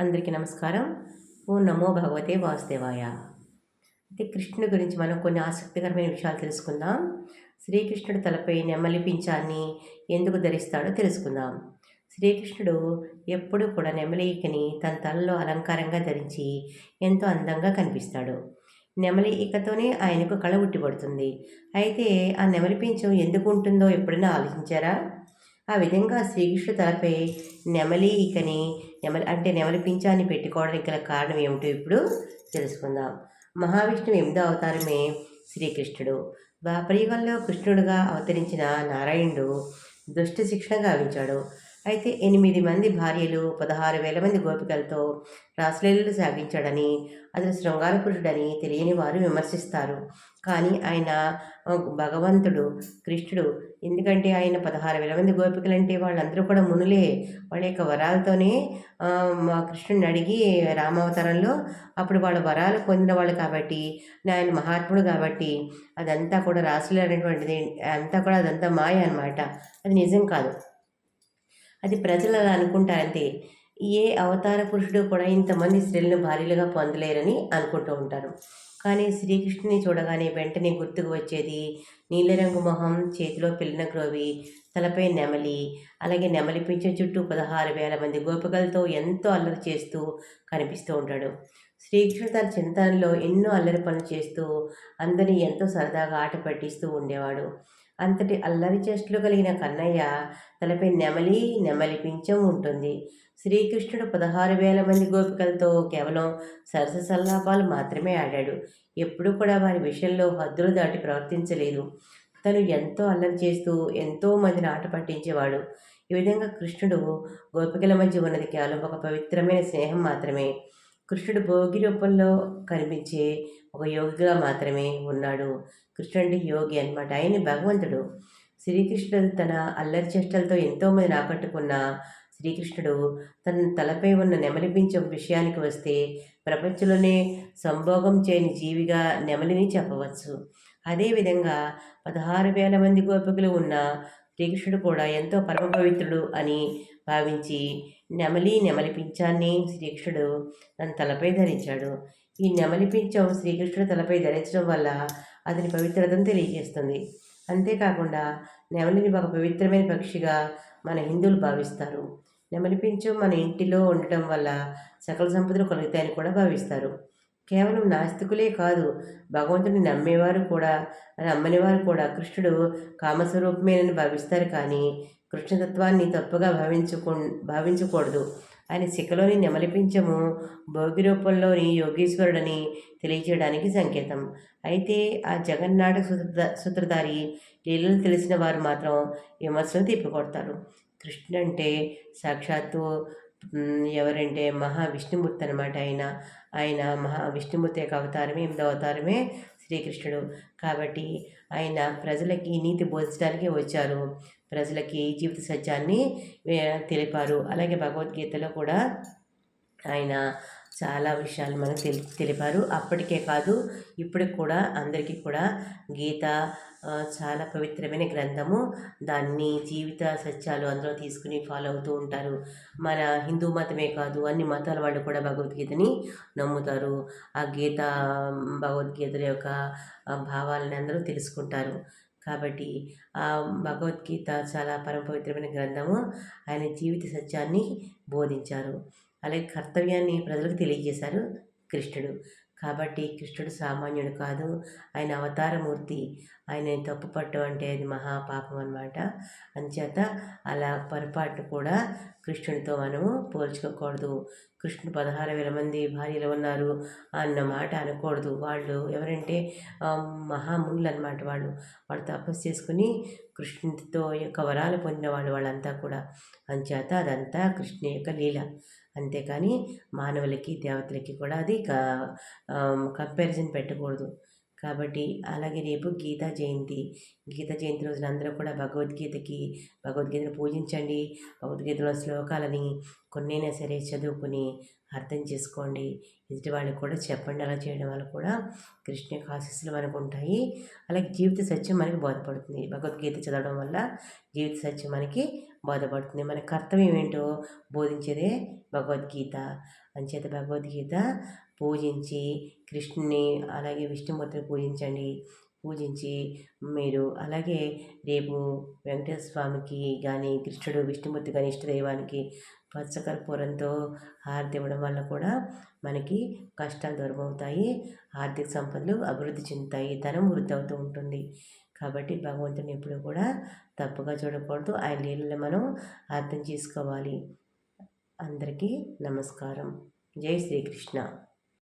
అందరికీ నమస్కారం. ఓ నమో భగవతే వాసుదేవాయ. అయితే కృష్ణుడి గురించి మనం కొన్ని ఆసక్తికరమైన విషయాలు తెలుసుకుందాం. శ్రీకృష్ణుడు తలపై నెమలి పింఛాన్ని ఎందుకు ధరిస్తాడో తెలుసుకుందాం. శ్రీకృష్ణుడు ఎప్పుడూ కూడా నెమలి ఈకని తన తలలో అలంకారంగా ధరించి ఎంతో అందంగా కనిపిస్తాడు. నెమలి ఈకతోనే ఆయనకు కళ ఉట్టిపడుతుంది. అయితే ఆ నెమలి పింఛం ఎందుకు ఉంటుందో ఎప్పుడైనా ఆలోచించారా? ఆ విధంగా శ్రీకృష్ణుడు తలపై నెమలి ఈకని నెమలి అంటే నెమలి పింఛాన్ని పెట్టుకోవడానికి గల కారణం ఏమిటో ఇప్పుడు తెలుసుకుందాం. మహావిష్ణువు ఎనిమిదో అవతారమే శ్రీకృష్ణుడు. ద్వాపరయుగంలో కృష్ణుడుగా అవతరించిన నారాయణుడు దుష్ట శిక్షణ గావించాడు. అయితే ఎనిమిది మంది భార్యలు పదహారు వేల మంది గోపికలతో రాసలీలలు సాగించాడని అతను శృంగార పురుషుడని తెలియని వారు విమర్శిస్తారు. కానీ ఆయన భగవంతుడు కృష్ణుడు ఎందుకంటే ఆయన పదహారు వేల మంది గోపికలు అంటే వాళ్ళందరూ కూడా మునులే. వాళ్ళ యొక్క వరాలతోనే మా కృష్ణుడిని అడిగి రామావతారంలో అప్పుడు వాళ్ళ వరాలు పొందిన వాళ్ళు కాబట్టి ఆయన మహాత్ముడు కాబట్టి అదంతా కూడా రాసులు అనేటువంటిది అంతా కూడా అదంతా మాయ అనమాట అది నిజం కాదు. అది ప్రజలు అలా అనుకుంటారంతే ఏ అవతార పురుషుడు కూడా ఇంతమంది స్త్రీలను భార్యలుగా పొందలేరని అనుకుంటూ ఉంటారు. కానీ శ్రీకృష్ణుని చూడగానే వెంటనే గుర్తుకు వచ్చేది నీలరంగు మొహం చేతిలో పిల్లిన క్రోవి తలపై నెమలి అలాగే నెమలి పింఛ చుట్టూ పదహారు వేల మంది గోపికలతో ఎంతో అల్లరి చేస్తూ కనిపిస్తూ ఉంటాడు. శ్రీకృష్ణుడు తన చింతనలో ఎన్నో అల్లరి పనులు చేస్తూ అందరినీ ఎంతో సరదాగా ఆట పట్టిస్తూ ఉండేవాడు. అంతటి అల్లరి చేష్టలు కలిగిన కన్నయ్య తలపై నెమలి నెమలి పింఛం ఉంటుంది. శ్రీకృష్ణుడు పదహారు వేల మంది గోపికలతో కేవలం సరస సల్లాపాలు మాత్రమే ఆడాడు. ఎప్పుడూ కూడా వారి విషయంలో హద్దులు దాటి ప్రవర్తించలేదు. తను ఎంతో అల్లరి చేస్తూ ఎంతో మందిని ఆట పట్టించేవాడు. ఈ విధంగా కృష్ణుడు గోపికల మధ్య ఉన్నది కేవలం ఒక పవిత్రమైన స్నేహం మాత్రమే. కృష్ణుడు భోగి రూపంలో కనిపించే ఒక యోగిగా మాత్రమే ఉన్నాడు. కృష్ణుడి యోగి అనమాట ఆయన భగవంతుడు. శ్రీకృష్ణుడు తన అల్లరి చేష్టలతో ఎంతోమందిని ఆకట్టుకున్న శ్రీకృష్ణుడు తన తలపై ఉన్న నెమలిపించం విషయానికి వస్తే ప్రపంచంలోనే సంభోగం చేయని జీవిగా నెమలిని చెప్పవచ్చు. అదేవిధంగా పదహారు వేల మంది గోపికలు ఉన్న శ్రీకృష్ణుడు కూడా ఎంతో పరమపవిత్రుడు అని భావించి నెమలి నెమలి పింఛాన్ని శ్రీకృష్ణుడు తన తలపై ధరించాడు. ఈ నెమలి పింఛం శ్రీకృష్ణుడు తలపై ధరించడం వల్ల అతని పవిత్రతను తెలియజేస్తుంది. అంతేకాకుండా నెమలిని ఒక పవిత్రమైన పక్షిగా మన హిందువులు భావిస్తారు. నెమలి పింఛం మన ఇంటిలో ఉండటం వల్ల సకల సంపదలు కలుగుతాయని కూడా భావిస్తారు. కేవలం నాస్తికులే కాదు భగవంతుడిని నమ్మేవారు కూడా నమ్మని వారు కూడా. కృష్ణుడు కామస్వరూపమేనని భావిస్తారు కానీ కృష్ణతత్వాన్ని తప్పుగా భావించుకో భావించకూడదు. ఆయన శిఖలోని నెమలిపించము భోగి రూపంలోని యోగేశ్వరుడని తెలియచేయడానికి సంకేతం. అయితే ఆ జగన్నాటక సూత్ర సూత్రధారి లీలలు తెలిసిన వారు మాత్రం విమర్శలు తిప్పికొడతారు. కృష్ణుడు అంటే సాక్షాత్తు ఎవరంటే మహావిష్ణుమూర్తి అనమాట ఆయన. ఆయన మహా విష్ణుమూర్తి యొక్క అవతారమే ఎనిమిదో అవతారమే శ్రీకృష్ణుడు. కాబట్టి ఆయన ప్రజలకి నీతి బోధించడానికి వచ్చారు. ప్రజలకి జీవిత సత్యాన్ని తెలిపారు. అలాగే భగవద్గీతలో కూడా ఆయన చాలా విషయాలు మనకు తెలి తెలిపారు. అప్పటికే కాదు ఇప్పటికి కూడా అందరికీ కూడా గీత చాలా పవిత్రమైన గ్రంథము. దాన్ని జీవిత సత్యాలు అందులో తీసుకుని ఫాలో అవుతూ ఉంటారు. మన హిందూ మతమే కాదు అన్ని మతాల వాళ్ళు కూడా భగవద్గీతని నమ్ముతారు. ఆ గీత భగవద్గీత యొక్క భావాలని అందరూ తెలుసుకుంటారు. కాబట్టి ఆ భగవద్గీత చాలా పరమ పవిత్రమైన గ్రంథము. ఆయన జీవిత సత్యాన్ని బోధించారు. అలాగే కర్తవ్యాన్ని ప్రజలకు తెలియజేశారు కృష్ణుడు. కాబట్టి కృష్ణుడు సామాన్యుడు కాదు. ఆయన అవతారమూర్తి. ఆయన తప్పు పట్టడం అంటే అది మహాపాపం అనమాట అంచేత అలా పొరపాటు కూడా కృష్ణుడితో మనము పోల్చుకోకూడదు. కృష్ణుడు పదహారు వేల మంది భార్యలు ఉన్నారు అన్న మాట అనకూడదు. వాళ్ళు ఎవరంటే మహామునులు అనమాట వాళ్ళు. వాళ్ళు తపస్సు చేసుకుని కృష్ణుడితో యొక్క వరాలు పొందిన వాళ్ళు వాళ్ళంతా కూడా. అంచేత అదంతా కృష్ణ యొక్క లీల. అంతేకాని మానవులకి దేవతలకి కూడా అది కంపారిజన్ పెట్టకూడదు. కాబట్టి అలాగే రేపు గీతా జయంతి. గీతా జయంతి రోజున అందరూ కూడా భగవద్గీతకి భగవద్గీతను పూజించండి. భగవద్గీతలో శ్లోకాలని కొన్నైనా సరే చదువుకుని అర్థం చేసుకోండి. ఎదుటి వాళ్ళకి కూడా చెప్పండి. అలా చేయడం వల్ల కూడా కృష్ణ యొక్క ఆశీస్సులు మనకు ఉంటాయి. అలాగే జీవిత సత్యం మనకి బోధపడుతుంది. భగవద్గీత చదవడం వల్ల జీవిత సత్యం మనకి బాధపడుతుంది. మన కర్తవ్యం ఏంటో బోధించేదే భగవద్గీత. అంచేత భగవద్గీత పూజించి కృష్ణుని అలాగే విష్ణుమూర్తిని పూజించండి. పూజించి మీరు అలాగే రేపు వెంకటేశ్వర స్వామికి కానీ కృష్ణుడు విష్ణుమూర్తి కానీ ఇష్టదైవానికి పచ్చకర్పూరంతో హారతి ఇవ్వడం వల్ల కూడా మనకి కష్టాలు దూరం అవుతాయి ఆర్థిక సంపదలు అభివృద్ధి చెందుతాయి. ధనం వృద్ధి అవుతూ ఉంటుంది. కాబట్టి భగవంతుని ఎప్పుడు కూడా తప్పుగా చూడకూడదు. ఆయన లీలని మనం అర్థం చేసుకోవాలి. అందరికీ నమస్కారం. జై శ్రీకృష్ణ.